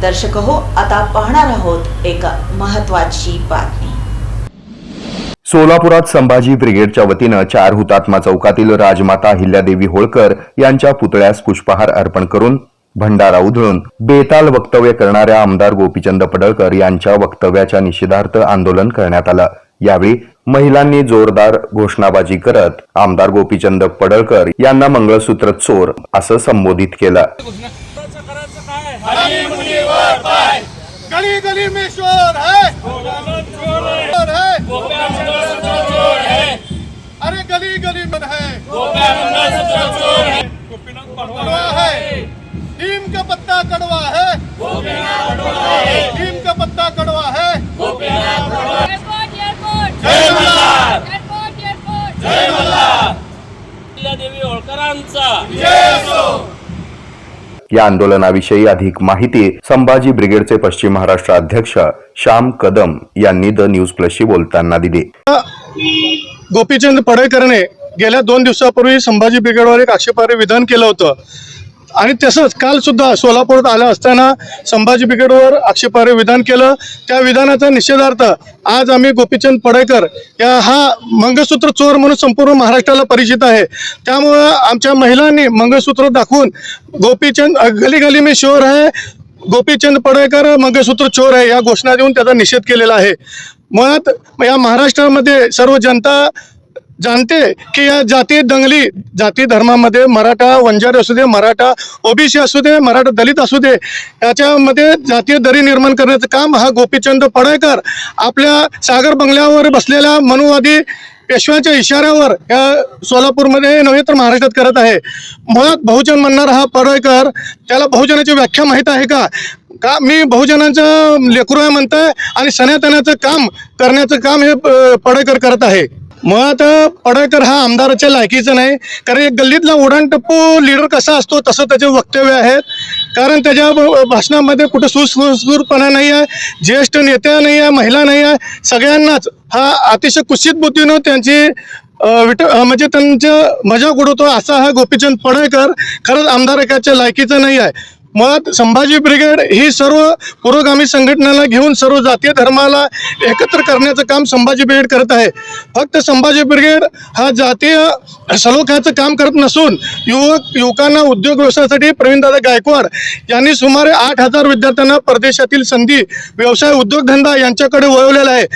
दर्शक हो आता पाहणार आहोत एक महत्वाची बातमी सोलापुरात संभाजी ब्रिगेडच्या वतीनं चार हुतात्मा चौकातील राजमाता अहिल्यादेवी होळकर यांच्या पुतळ्यास पुष्पहार अर्पण करून भंडारा उधळून बेताल वक्तव्य करणाऱ्या आमदार गोपीचंद पडळकर यांच्या वक्तव्याच्या निषेधार्थ आंदोलन करण्यात आलं यावेळी महिलांनी जोरदार घोषणाबाजी करत आमदार गोपीचंद पडळकर यांना मंगळसूत्र चोर असं संबोधित केलं गली गली में शोर है। शोर है। अरे गली गली में है। है। नीम का पत्ता कड़वा है। या आंदोलनाविषयी अधिक माहिती संभाजी ब्रिगेडचे पश्चिम महाराष्ट्र अध्यक्ष श्याम कदम यांनी द न्यूज प्लसशी बोलताना दिली. गोपीचंद पडळकरने गेल्या दोन दिवसापूर्वी संभाजी ब्रिगेडवर एक आक्षेपार्ह विधान केलं होतं. आणि तसंच काल सुद्धा सोलापुरात आलं असताना संभाजी ब्रिगेडवर आक्षेपार्ह विधान केलं. त्या विधानाचा निषेधार्थ आज आम्ही गोपीचंद पडेकर या हा मंगळसूत्र चोर म्हणून संपूर्ण महाराष्ट्राला परिचित आहे. त्यामुळं आमच्या महिलांनी मंगळसूत्र दाखवून गोपीचंद गली गली मी शोर आहे. गोपीचंद पडळकर मंगळसूत्र चोर आहे या घोषणा देऊन त्याचा निषेध केलेला आहे. मुळात या महाराष्ट्रामध्ये सर्व जनता जाणते की या जाती दंगली जाती धर्मामध्ये मराठा वंजारी असू दे मराठा ओबीसी असू दे मराठा दलित असू दे याच्यामध्ये जातीय दरी निर्माण करण्याचं काम हा गोपीचंद पडळकर आपल्या सागर बंगल्यावर बसलेल्या मनुवादी पेशव्याच्या इशाऱ्यावर या सोलापूरमध्ये नव्हे तर महाराष्ट्रात करत आहे. मुळात बहुजन म्हणणारा हा पडळकर त्याला बहुजनाची व्याख्या माहीत आहे का? का मी बहुजनांचं लेकरू आहे म्हणताय आणि सनातनाचं काम करण्याचं काम हे पडळकर करत आहे? मुळात पडळकर हा आमदाराच्या लायकीचा नाही कारण एक गल्लीतला उडाणटप्पू लीडर कसा असतो तसं त्याचे वक्तव्य आहेत. कारण त्याच्या भाषणामध्ये कुठं सुसुरपणा नाही आहे ज्येष्ठ नेत्या नाही आहे महिला नाही आहे सगळ्यांनाच हा अतिशय कुशित बुद्धीनं त्यांची विट म्हणजे त्यांचं मजाक उडवतो असा हा गोपीचंद पडळकर खरंच आमदारकाच्या लायकीचा नाही आहे मुळात संभाजी ब्रिगेड ही सर्व पुरोगामी संघटनेला घेऊन सर्व जातीय धर्माला एकत्र करण्याचं काम संभाजी ब्रिगेड करत आहे. फक्त संभाजी ब्रिगेड हा जातीय सलोख्याचं काम करत नसून युवक युवकांना उद्योग व्यवसायासाठी प्रवीणदादा गायकवाड यांनी सुमारे आठ हजार विद्यार्थ्यांना परदेशातील संधी व्यवसाय उद्योगधंदा यांच्याकडे वळवलेला आहे.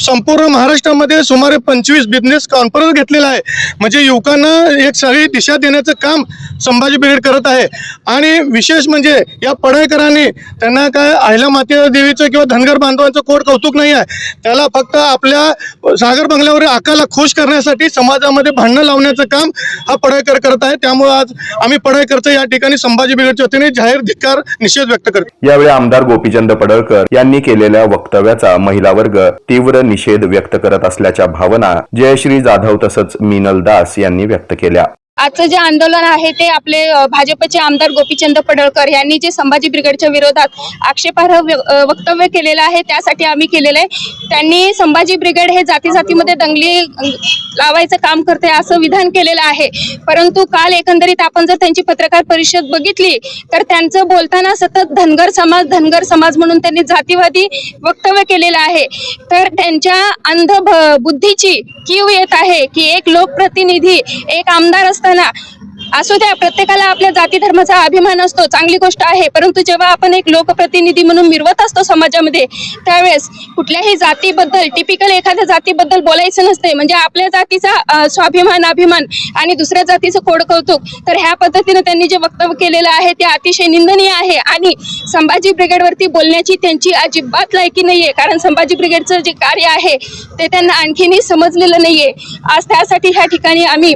संपूर्ण महाराष्ट्रामध्ये सुमारे पंचवीस बिझनेस कॉन्फरन्स घेतलेला आहे. म्हणजे युवकांना एक सगळी दिशा देण्याचं काम संभाजी ब्रिगेड करत आहे. आणि विशेष म्हणजे म्हणजे या पडळकरांनी त्यांना काय आहिला माते देवीचं किंवा धनगर बांधवांचं कोड कौतुक नाही आहे. त्याला फक्त आपल्या सागर बंगल्यावर आकाला खुश करण्यासाठी समाजामध्ये भांडणं लावण्याचं काम हा पडळकर करत आहे. त्यामुळे आज आम्ही पडळकरचं या ठिकाणी संभाजी ब्रिगेडच्या वतीने जाहीर धिक्कार निषेध व्यक्त करतो. यावेळी आमदार गोपीचंद पडळकर यांनी केलेल्या वक्तव्याचा महिला वर्ग तीव्र निषेध व्यक्त करत असल्याच्या भावना जयश्री जाधव तसंच मिनल दास यांनी व्यक्त केल्या. आजचं जे आंदोलन आहे ते आपले भाजपचे आमदार गोपीचंद पडळकर यांनी जे संभाजी ब्रिगेडच्या विरोधात आक्षेपार्ह वक्तव्य केलेलं आहे त्यासाठी आम्ही केलेलं आहे. त्यांनी संभाजी ब्रिगेड हे जाती जातीमध्ये दंगली लावायचं काम करते असं विधान केलेलं आहे. परंतु काल एकंदरीत आपण जर त्यांची पत्रकार परिषद बघितली तर त्यांचं बोलताना सतत धनगर समाज धनगर समाज म्हणून त्यांनी जातीवादी वक्तव्य केलेलं आहे. तर त्यांच्या अंध बुद्धीची कीव येत आहे की एक लोकप्रतिनिधी एक आमदार असताना असू द्या प्रत्येकाला आपल्या जाती धर्माचा अभिमान असतो चांगली गोष्ट आहे. परंतु जेव्हा आपण एक लोकप्रतिनिधी म्हणून मिरवत असतो समाजामध्ये त्यावेळेस कुठल्याही जातीबद्दल टिपिकल एखाद्या जातीबद्दल बोलायचं नसते. म्हणजे आपल्या जातीचा स्वाभिमान अभिमान आणि दुसऱ्या जातीचं कोड कौतुक तर ह्या पद्धतीनं त्यांनी जे वक्तव्य केलेलं आहे ते अतिशय निंदनीय आहे. आणि संभाजी ब्रिगेडवरती बोलण्याची त्यांची अजिबात लायकी नाहीये कारण संभाजी ब्रिगेडचं जे कार्य आहे ते त्यांना आणखीनही समजलेलं नाहीये. आज त्यासाठी ह्या ठिकाणी आम्ही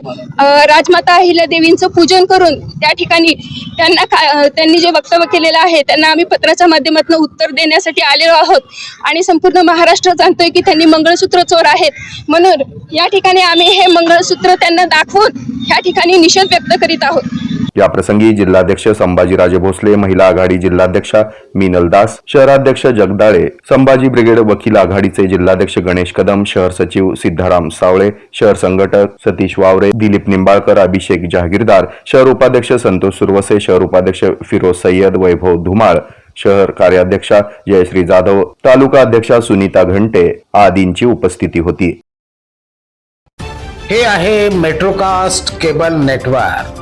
राजमाता अहिल्या देवींचं पूजन करून त्या ठिकाणी त्यांना का त्यांनी जे वक्तव्य केलेलं आहे त्यांना आम्ही पत्राच्या माध्यमातून उत्तर देण्यासाठी आलेलो आहोत. आणि संपूर्ण महाराष्ट्र जाणतोय की त्यांनी मंगळसूत्र चोर आहेत. म्हणून या ठिकाणी आम्ही हे मंगळसूत्र त्यांना दाखवून ह्या ठिकाणी निषेध व्यक्त करीत आहोत. या प्रसंगी जिल्हाध्यक्ष संभाजीराजे भोसले महिला आघाडी जिल्हाध्यक्षा मिनल दास शहराध्यक्ष जगदाळे संभाजी ब्रिगेड वकील आघाडीचे जिल्हाध्यक्ष गणेश कदम शहर सचिव सिद्धाराम सावळे शहर संघटक सतीश वावरे दिलीप निंबाळकर अभिषेक जहागीरदार शहर उपाध्यक्ष संतोष सुरवसे शहर उपाध्यक्ष फिरोज सय्यद वैभव धुमाळ शहर कार्याध्यक्षा जयश्री जाधव तालुका अध्यक्षा सुनीता घंटे आदींची उपस्थिती होती. हे आहे मेट्रोकास्ट केबल नेटवर्क.